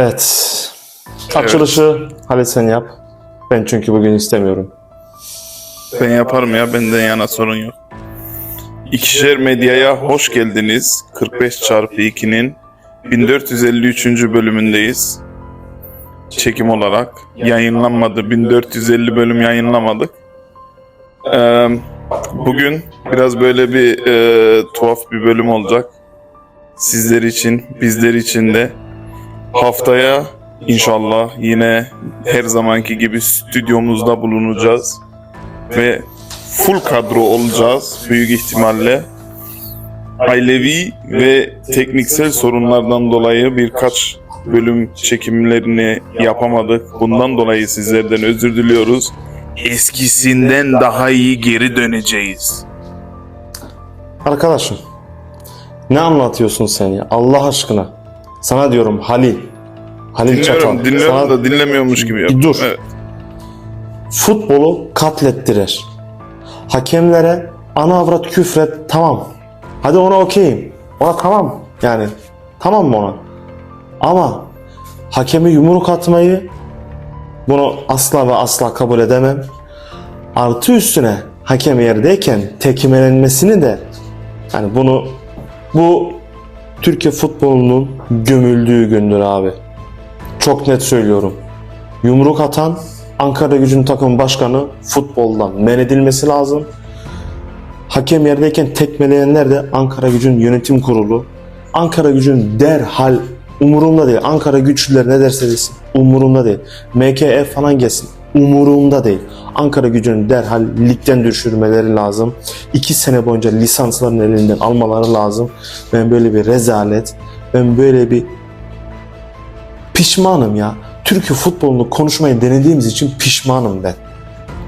Evet. Açılışı Halit sen yap. Ben çünkü bugün istemiyorum. Ben yaparım ya benden yana sorun yok. İkişer Medya'ya hoş geldiniz. 45 çarpı 2'nin 1453. bölümündeyiz. Çekim olarak yayınlanmadı. 1450 bölüm yayınlamadık. Ee, bugün biraz böyle bir e, tuhaf bir bölüm olacak. Sizler için, bizler için de. Haftaya inşallah yine her zamanki gibi stüdyomuzda bulunacağız ve full kadro olacağız büyük ihtimalle. Ailevi ve tekniksel sorunlardan dolayı birkaç bölüm çekimlerini yapamadık. Bundan dolayı sizlerden özür diliyoruz. Eskisinden daha iyi geri döneceğiz. Arkadaşım. Ne anlatıyorsun sen ya? Allah aşkına. Sana diyorum Halil. Halil Çatal. Dinliyorum, dinliyorum Sana da dinlemiyormuş gibi yap. Dur. Evet. futbolu katlettirir. Hakemlere ana avrat küfret tamam. Hadi ona okeyim. Ona tamam. Yani tamam mı ona? Ama hakeme yumruk atmayı bunu asla ve asla kabul edemem. Artı üstüne hakem yerdeyken tekmelenmesini de yani bunu bu Türkiye futbolunun gömüldüğü gündür abi. Çok net söylüyorum. Yumruk atan Ankara Gücü'nün takım başkanı futboldan men edilmesi lazım. Hakem yerdeyken tekmeleyenler de Ankara Gücü'nün yönetim kurulu. Ankara Gücü'nün derhal umurumda değil. Ankara güçlüler ne derse desin umurumda değil. MKF falan gelsin umurumda değil. Ankara Gücü'nün derhal ligden düşürmeleri lazım. İki sene boyunca lisanslarını elinden almaları lazım. Ben böyle bir rezalet, ben böyle bir pişmanım ya. Türkiye futbolunu konuşmayı denediğimiz için pişmanım ben.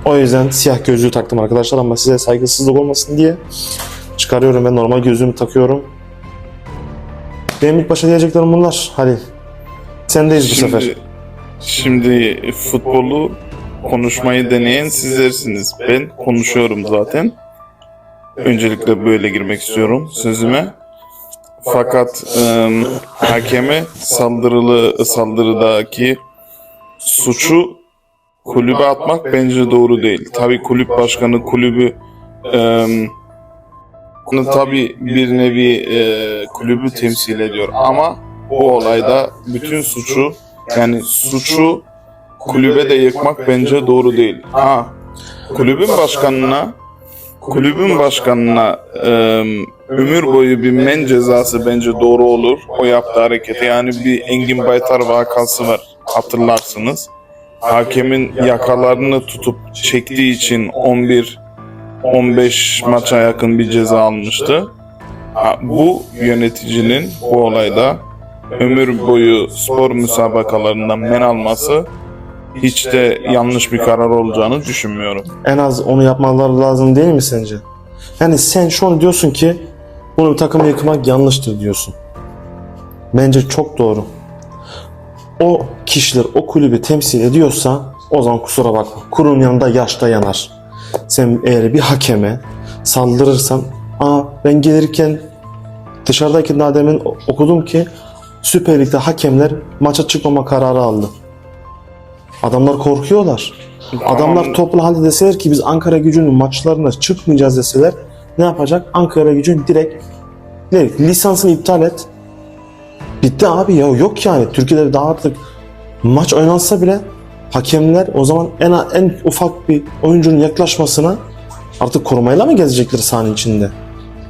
O yüzden siyah gözlüğü taktım arkadaşlar ama size saygısızlık olmasın diye çıkarıyorum ben normal gözlüğümü takıyorum. Benim ilk başta diyeceklerim bunlar. Hadi. Sendeyiz bu sefer. Şimdi, şimdi futbolu konuşmayı deneyen sizlersiniz. Ben konuşuyorum zaten. Öncelikle böyle girmek istiyorum sözüme. Fakat ım, hakeme saldırılı saldırıdaki suçu kulübe atmak bence doğru değil. Tabii kulüp başkanı kulübü ım, tabii bir nevi e, kulübü temsil ediyor ama bu olayda bütün suçu yani suçu kulübe de yıkmak bence doğru değil. Ha, kulübün başkanına kulübün başkanına e, ömür boyu bir men cezası bence doğru olur. O yaptığı harekete yani bir Engin Baytar vakası var hatırlarsınız. Hakemin yakalarını tutup çektiği için 11 15 maça yakın bir ceza almıştı. Ha, bu yöneticinin bu olayda ömür boyu spor müsabakalarından men alması hiç de yanlış bir karar olacağını düşünmüyorum. En az onu yapmaları lazım değil mi sence? Yani sen şu an diyorsun ki bunu bir takımı yıkmak yanlıştır diyorsun. Bence çok doğru. O kişiler o kulübü temsil ediyorsa o zaman kusura bakma. Kurun yanında yaşta yanar. Sen eğer bir hakeme saldırırsan aa ben gelirken dışarıdaki daha demin okudum ki Süper Lig'de hakemler maça çıkmama kararı aldı. Adamlar korkuyorlar. Adamlar toplu halde deseler ki biz Ankara gücünün maçlarına çıkmayacağız deseler ne yapacak? Ankara gücün direkt, direkt lisansını iptal et. Bitti abi ya yok yani. Türkiye'de daha artık maç oynansa bile hakemler o zaman en en ufak bir oyuncunun yaklaşmasına artık korumayla mı gezecekler sahanın içinde?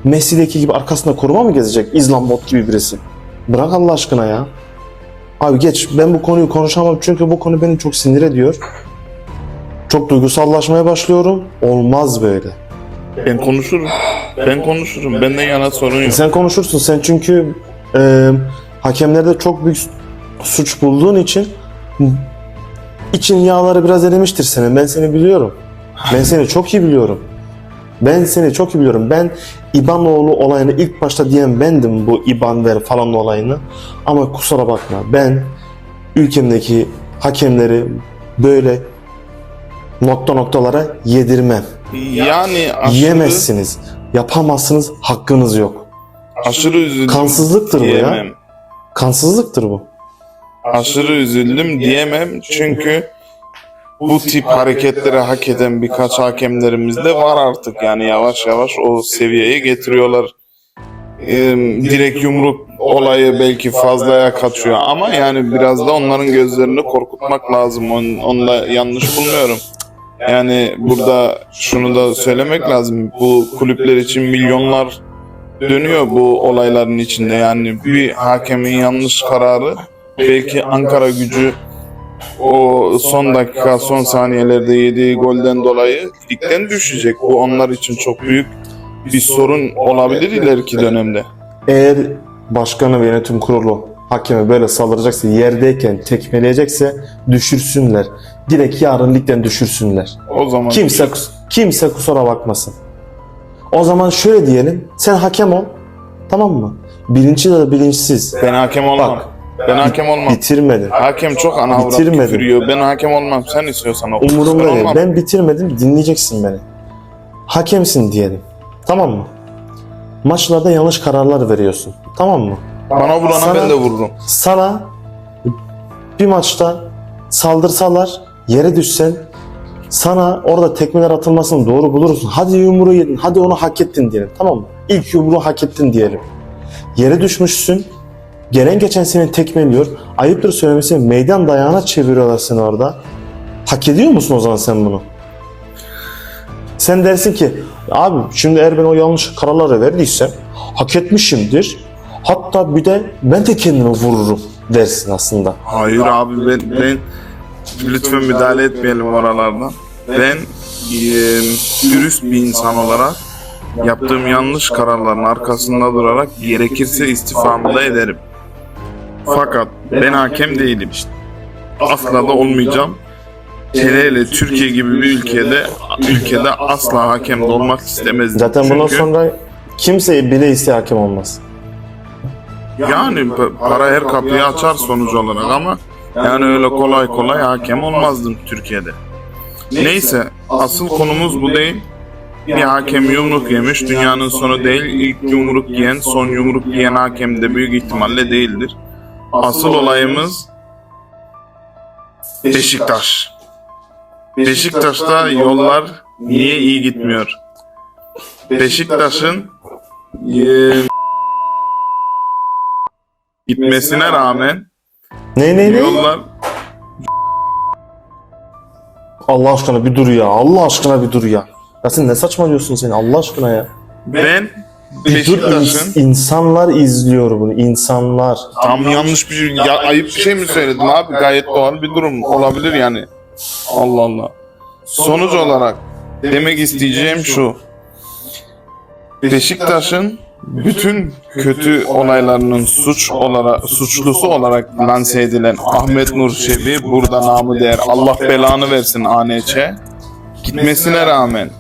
Messi'deki gibi arkasında koruma mı gezecek? İzlam bot gibi birisi. Bırak Allah aşkına ya. Abi geç ben bu konuyu konuşamam çünkü bu konu beni çok sinir ediyor. Çok duygusallaşmaya başlıyorum. Olmaz böyle. Ben konuşurum. Ben konuşurum. Benden yana sorun yok. Sen konuşursun sen çünkü e, hakemlerde çok büyük suç bulduğun için için yağları biraz erimiştir senin. Ben seni biliyorum. Ben seni çok iyi biliyorum. Ben seni çok iyi biliyorum. Ben İbanoğlu olayını ilk başta diyen bendim bu İban ver falan olayını. Ama kusura bakma ben ülkemdeki hakemleri böyle nokta noktalara yedirmem. Yani aşırı, Yiyemezsiniz. Yapamazsınız. Hakkınız yok. aşırı üzüldüm Kansızlıktır bu ya. diyemem. Kansızlıktır bu. aşırı üzüldüm diyemem çünkü bu tip hareketleri hak eden birkaç hakemlerimiz de var artık yani yavaş yavaş o seviyeye getiriyorlar. Ee, direkt yumruk olayı belki fazlaya kaçıyor ama yani biraz da onların gözlerini korkutmak lazım. Onu, onu da yanlış bulmuyorum. Yani burada şunu da söylemek lazım. Bu kulüpler için milyonlar dönüyor bu olayların içinde. Yani bir hakemin yanlış kararı belki Ankara gücü o son dakika, son saniyelerde yediği golden dolayı ligden düşecek. Bu onlar için çok büyük bir sorun olabilir ileriki dönemde. Eğer başkanı ve yönetim kurulu hakeme böyle saldıracaksa, yerdeyken tekmeleyecekse düşürsünler. Direkt yarın ligden düşürsünler. O zaman Kimse kimse kusura bakmasın. O zaman şöyle diyelim. Sen hakem ol. Tamam mı? Bilinçli ya da bilinçsiz. ben hakem olmam. Bak. Ben hakem olmam. Bitirmedin. Hakem çok ana avrat Bitirmedim. küfür yiyor. Ben hakem olmam. Sen istiyorsan ol. Umurumda Ben değil. olmam. Ben bitirmedim. Dinleyeceksin beni. Hakemsin diyelim. Tamam mı? Maçlarda yanlış kararlar veriyorsun. Tamam mı? Bana vurana Sana- ben de vururum. Sana bir maçta saldırsalar yere düşsen sana orada tekmeler atılmasını doğru bulursun. Hadi yumruğu yedin. Hadi onu hak ettin diyelim. Tamam mı? İlk yumruğu hak ettin diyelim. Yere düşmüşsün. Gelen geçen seni tekmeliyor. Ayıptır söylemesi meydan dayağına çeviriyorlar seni orada. Hak ediyor musun o zaman sen bunu? Sen dersin ki abi şimdi eğer ben o yanlış kararları verdiysem hak etmişimdir. Hatta bir de ben de kendimi vururum dersin aslında. Hayır abi ben, ben lütfen müdahale etmeyelim oralardan. Ben eee, dürüst bir insan olarak yaptığım yanlış kararların arkasında durarak gerekirse istifamı da ederim. Fakat ben hakem değilim. Asla da olmayacağım. Hele hele Türkiye gibi bir ülkede ülkede asla hakem de olmak istemezdim. Zaten bundan Çünkü- sonra kimse bile iste hakem olmaz. Yani pa- para her kapıyı açar sonuç olarak ama yani öyle kolay kolay hakem olmazdım Türkiye'de. Neyse asıl konumuz bu değil. Bir hakem yumruk yemiş dünyanın sonu değil. İlk yumruk yiyen son yumruk yiyen hakem de büyük ihtimalle değildir. Asıl olayımız Beşiktaş. Beşiktaş'ta yollar niye iyi gitmiyor? Beşiktaş'ın eee, gitmesine rağmen Ne ne ne? yollar Allah aşkına bir dur ya. Allah aşkına bir dur ya. Ya sen ne saçmalıyorsun sen Allah aşkına ya. ben Dur Beşiktaş'ın ins- insanlar izliyor bunu. insanlar. tam yanlış bir ya, ayıp bir şey mi söyledim abi gayet doğal bir durum olabilir yani. Allah Allah. Sonuç olarak demek isteyeceğim şu. Beşiktaş'ın bütün kötü olaylarının suç olarak suçlusu olarak lanse edilen Ahmet Nur Çebi burada namı değer Allah belanı versin ANC gitmesine rağmen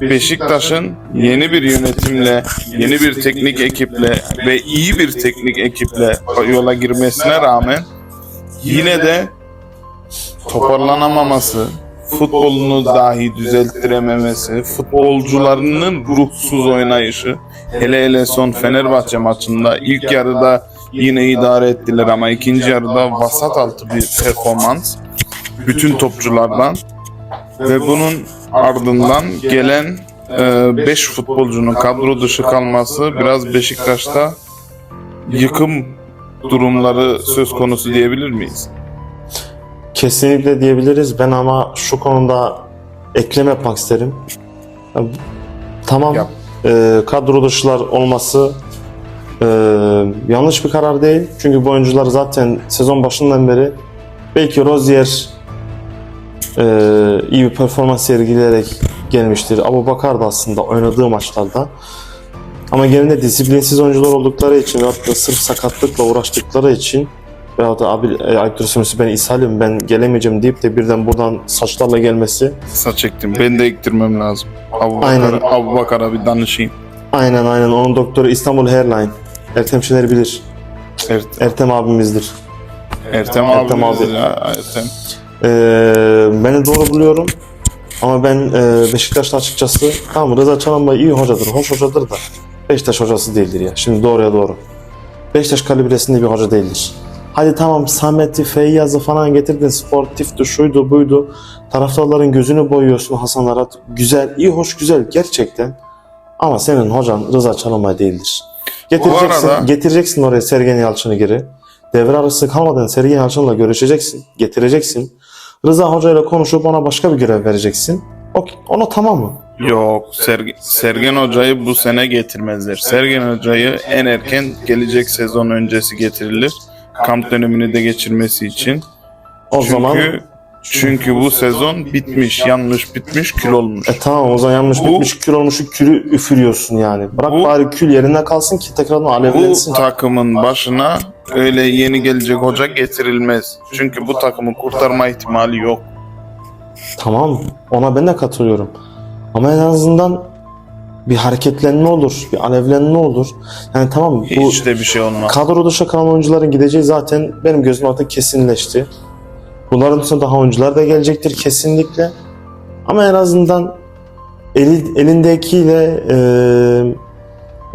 Beşiktaş'ın yeni bir yönetimle, yeni bir teknik ekiple ve iyi bir teknik ekiple yola girmesine rağmen yine de toparlanamaması, futbolunu dahi düzelttirememesi, futbolcularının ruhsuz oynayışı, hele hele son Fenerbahçe maçında ilk yarıda yine idare ettiler ama ikinci yarıda vasat altı bir performans bütün topçulardan ve bunun ardından gelen 5 futbolcunun kadro dışı kalması biraz Beşiktaş'ta yıkım durumları söz konusu diyebilir miyiz? Kesinlikle diyebiliriz. Ben ama şu konuda ekleme yapmak isterim. Tamam. Yap. e, kadro dışılar olması e, yanlış bir karar değil. Çünkü bu oyuncular zaten sezon başından beri belki Rozier e, iyi bir performans sergileyerek gelmiştir. Abu Bakar da aslında oynadığı maçlarda. Ama genelde disiplinsiz oyuncular oldukları için ve hatta sırf sakatlıkla uğraştıkları için veyahut da abi e, Sümüsü ben ishalim ben gelemeyeceğim deyip de birden buradan saçlarla gelmesi Saç çektim. Ben de ektirmem lazım. Abu Aynen. Bakar'a, Abu Bakar'a bir danışayım. aynen aynen onun doktoru İstanbul Hairline Ertem Şener bilir. Evet. Ertem abimizdir. Ertem, Ertem abi. Ertem. Ee, beni doğru buluyorum. Ama ben e, Beşiktaş'ta açıkçası tamam Rıza Çalınbay iyi hocadır, hoş hocadır da Beşiktaş hocası değildir ya. Şimdi doğruya doğru. Beşiktaş kalibresinde bir hoca değildir. Hadi tamam Samet'i, Feyyaz'ı falan getirdin. Sportifti, şuydu, buydu. Taraftarların gözünü boyuyorsun Hasan Arat. Güzel, iyi, hoş, güzel gerçekten. Ama senin hocan Rıza Çalınbay değildir. Getireceksin, arada- getireceksin oraya Sergen Yalçın'ı geri. Devre arası kalmadan Sergen Yalçın'la görüşeceksin, getireceksin. Rıza Hoca ile konuşup ona başka bir görev vereceksin. O, ona tamam mı? Yok Sergen, Sergen Hoca'yı bu sene getirmezler. Sergen Hoca'yı en erken gelecek sezon öncesi getirilir. Kamp dönemini de geçirmesi için. O Çünkü zaman çünkü bu sezon bitmiş, yanlış bitmiş, kül olmuş. E tamam o zaman yanlış Bu- bitmiş kül olmuşu külü üfürüyorsun yani. Bırak Bu- bari kül yerinde kalsın ki tekrardan Bu alevlensin. takımın başına öyle yeni gelecek hoca getirilmez. Çünkü bu takımı kurtarma ihtimali yok. Tamam ona ben de katılıyorum. Ama en azından bir hareketlenme olur, bir alevlenme olur. Yani tamam bu Hiç de bir şey olmaz. kadro dışı kalan oyuncuların gideceği zaten benim gözüm artık kesinleşti. Bunların dışında daha oyuncular da gelecektir kesinlikle. Ama en azından eli, elindekiyle e,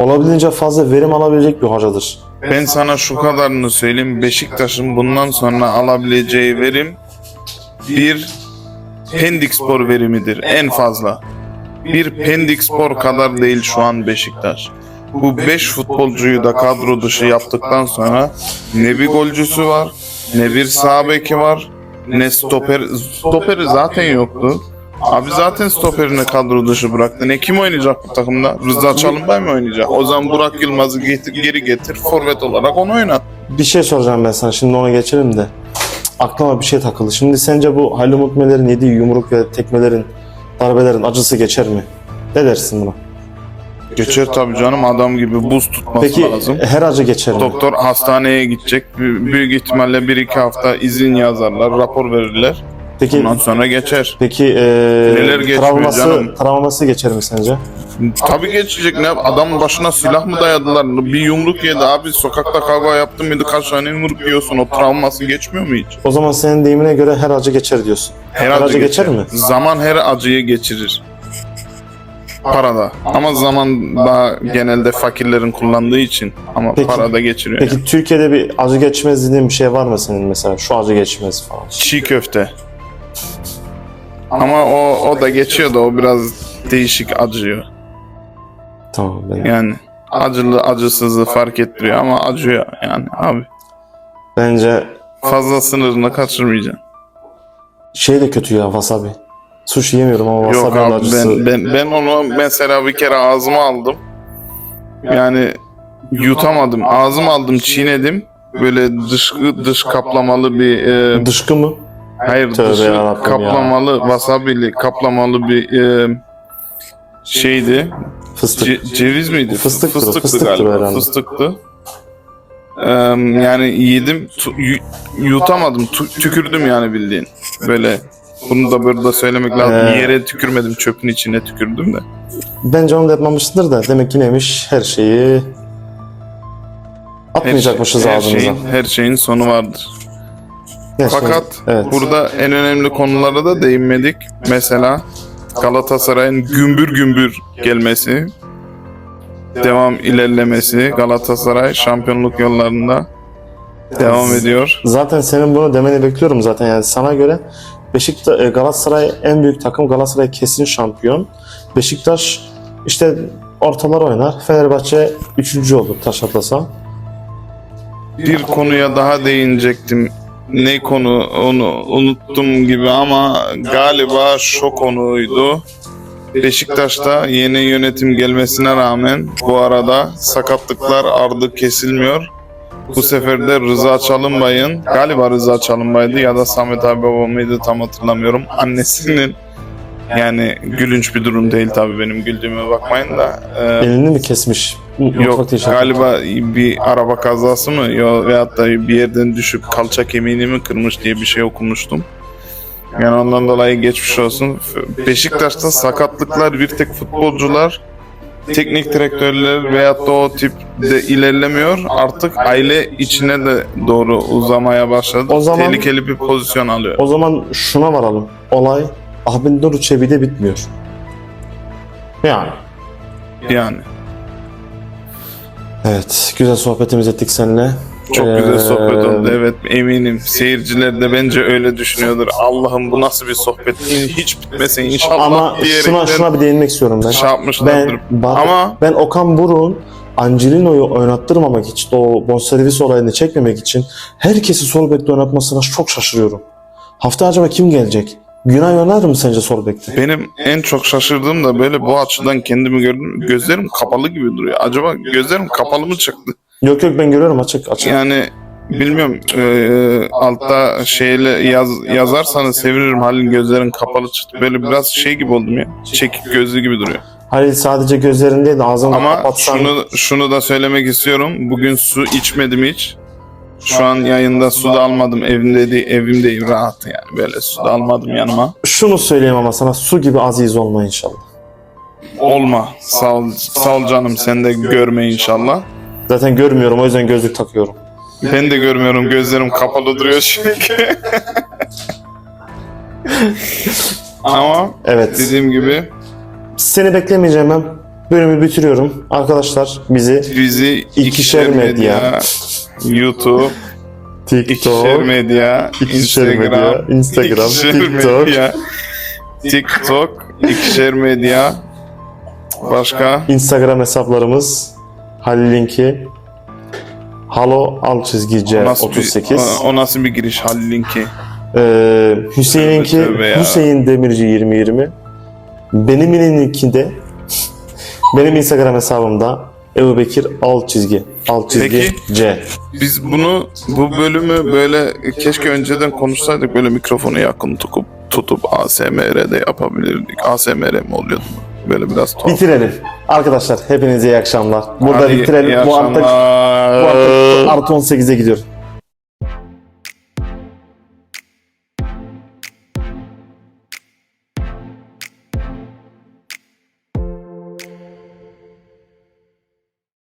olabildiğince fazla verim alabilecek bir hocadır. Ben sana şu kadarını söyleyeyim. Beşiktaş'ın bundan sonra alabileceği verim bir Pendik Spor verimidir en fazla. Bir Pendik Spor kadar değil şu an Beşiktaş. Bu 5 futbolcuyu da kadro dışı yaptıktan sonra ne bir golcüsü var, ne bir sağ beki var, ne stoper. Stoperi zaten yoktu. Abi zaten stoperini kadro dışı bıraktı. Ne kim oynayacak bu takımda? Rıza Çalınbay mı oynayacak? O zaman Burak Yılmaz'ı getir, geri getir, forvet olarak onu oynat. Bir şey soracağım ben sana şimdi ona geçelim de. Aklıma bir şey takıldı. Şimdi sence bu Halil Umut Meler'in yediği yumruk ve tekmelerin, darbelerin acısı geçer mi? Ne dersin buna? Geçer tabii canım adam gibi buz tutması Peki lazım. her acı geçer mi? Doktor hastaneye gidecek. Büyük ihtimalle 1-2 hafta izin yazarlar, rapor verirler. Peki Ondan sonra geçer. peki e, geçmiyor travması, canım? travması geçer mi sence? Tabii geçecek ne? Adamın başına silah mı dayadılar? Bir yumruk yedi abi. Sokakta kavga yaptın mıydı? Kaç tane yumruk yiyorsun? O travması geçmiyor mu hiç? O zaman senin deyimine göre her acı geçer diyorsun. Her, acı geçer mi? Zaman her acıyı geçirir. Parada. Ama zaman daha genelde fakirlerin kullandığı için. Ama Peki. parada geçiriyor. Peki Türkiye'de bir acı geçmez dediğin bir şey var mı senin mesela? Şu acı geçmez falan. Çiğ köfte. Ama o, o da geçiyor da o biraz değişik acıyor. Tamam ben. Yani acılı acısızı fark ettiriyor ama acıyor yani abi. Bence Fazla sınırını kaçırmayacaksın. şey de kötü ya wasabi. Sushi yemiyorum ama Yok wasabi'nin abi acısı. ben, ben, ben onu mesela bir kere ağzıma aldım. Yani yutamadım. Ağzıma aldım çiğnedim. Böyle dış dış kaplamalı bir e, Dışkı mı? Hayır Tövbe dışı yarabbim kaplamalı wasabili kaplamalı bir e, şeydi. Fıstık. Ce- ceviz miydi? Fıstıktır Fıstıktı fıstıktır galiba. herhalde. Fıstıktı. Eee, yani yedim, tu- yu- yutamadım, tu- tükürdüm yani bildiğin. Böyle bunu da burada söylemek lazım. Ee. Yere tükürmedim, çöpün içine tükürdüm de. Bence onu da yapmamıştır da demek ki neymiş her şeyi Her, atmayacakmışız her ağzımıza. şeyin, her şeyin sonu vardır. Fakat evet. burada en önemli konulara da değinmedik. Mesela Galatasaray'ın gümbür gümbür gelmesi, devam ilerlemesi, Galatasaray şampiyonluk yollarında devam ediyor. Zaten senin bunu demeni bekliyorum zaten yani sana göre Beşiktaş e, Galatasaray en büyük takım Galatasaray kesin şampiyon. Beşiktaş işte ortalar oynar. Fenerbahçe üçüncü olur taş atlasa. Bir konuya daha değinecektim. Ne konu onu unuttum gibi ama galiba şu konuydu. Beşiktaş'ta yeni yönetim gelmesine rağmen bu arada sakatlıklar ardı kesilmiyor. Bu sefer de Rıza Çalınbay'ın galiba Rıza Çalınbay'dı ya da Samet abi baba mıydı tam hatırlamıyorum. Annesinin yani gülünç bir durum değil tabii benim güldüğüme bakmayın da. e, Elini mi kesmiş? Yok galiba bir araba kazası mı yo, veyahut da bir yerden düşüp kalça kemiğini mi kırmış diye bir şey okumuştum. Yani ondan dolayı geçmiş olsun. Beşiktaş'ta sakatlıklar bir tek futbolcular, teknik direktörler veyahut da o tip de ilerlemiyor. Artık aile içine de doğru uzamaya başladı. O zaman- Tehlikeli bir pozisyon alıyor. O zaman şuna varalım. Olay Ahmet Nur Çebi'de bitmiyor. Yani. Yani Evet, güzel sohbetimiz ettik seninle. Çok Ee, güzel sohbet oldu. Evet eminim. Seyirciler de bence öyle düşünüyordur. Allah'ım bu nasıl bir sohbet? Hiç bitmesin inşallah Ama şuna şuna bir değinmek istiyorum ben. şey. Ben, bak, Ama ben Okan Buruk'un Angelino'yu oynattırmamak için, o bonservis olayını çekmemek için herkesi sol bekte oynatmasına çok şaşırıyorum. Hafta acaba kim gelecek? Günay oynar mı sence sol bekte? benim en çok şaşırdığım da böyle bu açıdan kendimi gördüm. Gözlerim kapalı gibi duruyor. Acaba gözlerim kapalı mı çıktı? Yok yok ben görüyorum açık açık. Yani bilmiyorum eee, altta şeyle yaz, yazarsanız sevinirim Halil gözlerin kapalı çıktı. Böyle biraz şey gibi oldum ya. Çekik gözlü gibi duruyor. Hayır sadece gözlerin değil de ağzını Ama kapatsan. şunu şunu da söylemek istiyorum. Bugün su içmedim hiç. Şu an yayında su da almadım. Evimde değil, evimdeyim rahat yani. Böyle su da almadım yanıma. Şunu söyleyeyim ama sana su gibi aziz olma inşallah. Olma. Sağ ol, sağ ol canım. Sen de görme inşallah. Zaten görmüyorum o yüzden gözlük takıyorum. Ben de görmüyorum. Gözlerim kapalı duruyor çünkü. Ama Evet. dediğim gibi Seni beklemeyeceğim ben. Bölümü bitiriyorum. Arkadaşlar bizi bizi ikişer medya, YouTube, ikişer TikTok, medya, İkişer Instagram, medya, Instagram, ikişer TikTok. medya, TikTok, ikişer medya. Başka? Instagram hesaplarımız Halil linki Halo alt çizgi C O nasıl, 38 bir, o, o nasıl bir giriş Halil'inki? ee, Hüseyin'inki Tövbe tövbe ya. Hüseyin Demirci 2020 Benim'inki de benim Instagram hesabımda Ebu Bekir alt çizgi alt çizgi Peki. C Biz bunu bu bölümü böyle keşke önceden konuşsaydık böyle mikrofonu yakın tutup tutup ASMR'de yapabilirdik. ASMR mi oluyordu? Böyle biraz tuhaf. Bitirelim. Arkadaşlar hepinize iyi akşamlar. Burada Hadi, bitirelim. Bu artık, bu artık artı 18'e gidiyor.